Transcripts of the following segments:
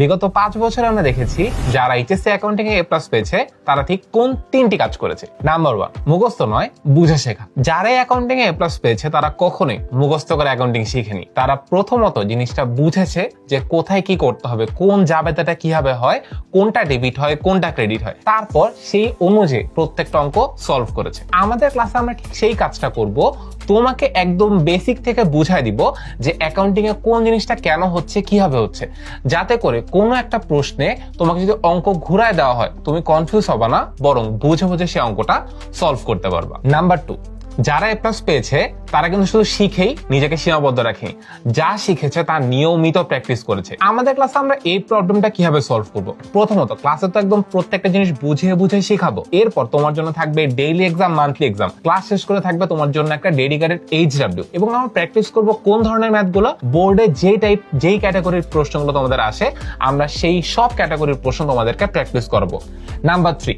বিগত পাঁচ বছরে আমরা দেখেছি, যারা এইচএসসি অ্যাকাউন্টিং এ প্লাস পেয়েছে, তারা ঠিক কোন তিনটি কাজ করেছে? নাম্বার ওয়ান মুখস্থ নয়, বুঝে শেখা। যারা অ্যাকাউন্টিং এ প্লাস পেয়েছে, তারা কখনোই মুখস্থ করে অ্যাকাউন্টিং শিখেনি। তারা প্রথমত জিনিসটা বুঝেছে যে কোথায় কি করতে হবে, কোন জাবেদাটা কীভাবে হয়, কোনটা ডেবিট হয়, কোনটা ক্রেডিট হয়। তারপর সেই অনুযায়ী প্রত্যেকটা অঙ্ক সলভ করেছে। আমাদের ক্লাসে আমরা ঠিক সেই কাজটা করব তোমাকে একদম বেসিক থেকে বুঝাই দিব যে অ্যাকাউন্টিং এ কোন জিনিসটা কেন হচ্ছে, কীভাবে হচ্ছে। যাতে করে কোনো একটা প্রশ্নে তোমাকে যদি অঙ্ক ঘুরায় দেওয়া হয়, তুমি কনফিউজ হবে না, বরং বুঝে বুঝে সেই অঙ্কটা সলভ করতে পারবা। নাম্বার টু যারা এ প্লাস পেয়েছে, তারা কিন্তু শুধু শিখেই নিজেকে সীমাবদ্ধ রাখে। যা শিখেছে তা নিয়মিত প্র্যাকটিস করেছে। আমাদের ক্লাসে আমরা এই প্রবলেমটা কীভাবে সলভ করব? প্রথমত ক্লাসে তো একদম প্রত্যেকটা জিনিস বুঝিয়ে বুঝে শেখাবো। এরপর তোমার জন্য থাকবে daily exam monthly exam class শেষ করে থাকবে তোমার জন্য একটা ডেডিকেটেড এইচ ডাব্লিউ এবং আমরা প্র্যাকটিস করব কোন ধরনের ম্যাথগুলো বোর্ডে যেই টাইপ যেই ক্যাটাগরির প্রশ্নগুলো তোমাদের আসে, আমরা সেই সব ক্যাটাগরির প্রশ্ন তোমাদেরকে প্র্যাকটিস করব। নাম্বার থ্রি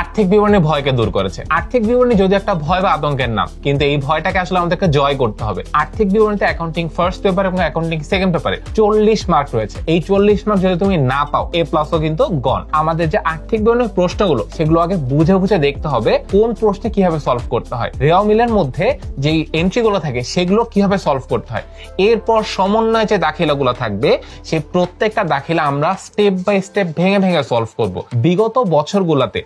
আর্থিক বিবরণী ভয়কে দূর করেছে। আর্থিক বিবরণী যদি একটা ভয় বা আতঙ্কের নাম, কিন্তু এই ভয়টাকে আসলে আমাদেরকে জয় করতে হবে। আর্থিক বিবরণীতে অ্যাকাউন্টিং ফার্স্ট পেপার এবং অ্যাকাউন্টিং সেকেন্ড পেপারে চল্লিশ মার্ক রয়েছে। এই চল্লিশ মার্ক যদি তুমি না পাও এ প্লাসও কিন্তু গন আমাদের যে আর্থিক বিবরণীর প্রশ্নগুলো, সেগুলো আগে বুঝে বুঝে দেখতে হবে, কোন প্রশ্নে কীভাবে সলভ করতে হয়। রেওয়া মিলের মধ্যে যে এন্ট্রিগুলো থাকে, সেগুলো কীভাবে সলভ করতে হয়। এরপর সমন্বয় যে দাখিলাগুলো থাকবে সেই প্রত্যেকটা দাখিলা আমরা স্টেপ বাই স্টেপ ভেঙে ভেঙে সলভ করব। বিগত বছরগুলোতে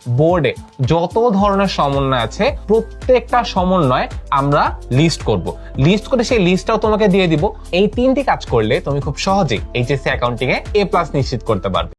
বোর্ডে যত ধরনের সমন্বয় আছে, প্রত্যেকটা সমন্বয় আমরা লিস্ট করব। লিস্ট করে সেই লিস্টটাও তোমাকে দিয়ে দিব। এই তিনটি কাজ করলে তুমি খুব সহজেই এইচএসসি অ্যাকাউন্টিং এ এ প্লাস নিশ্চিত করতে পারবে।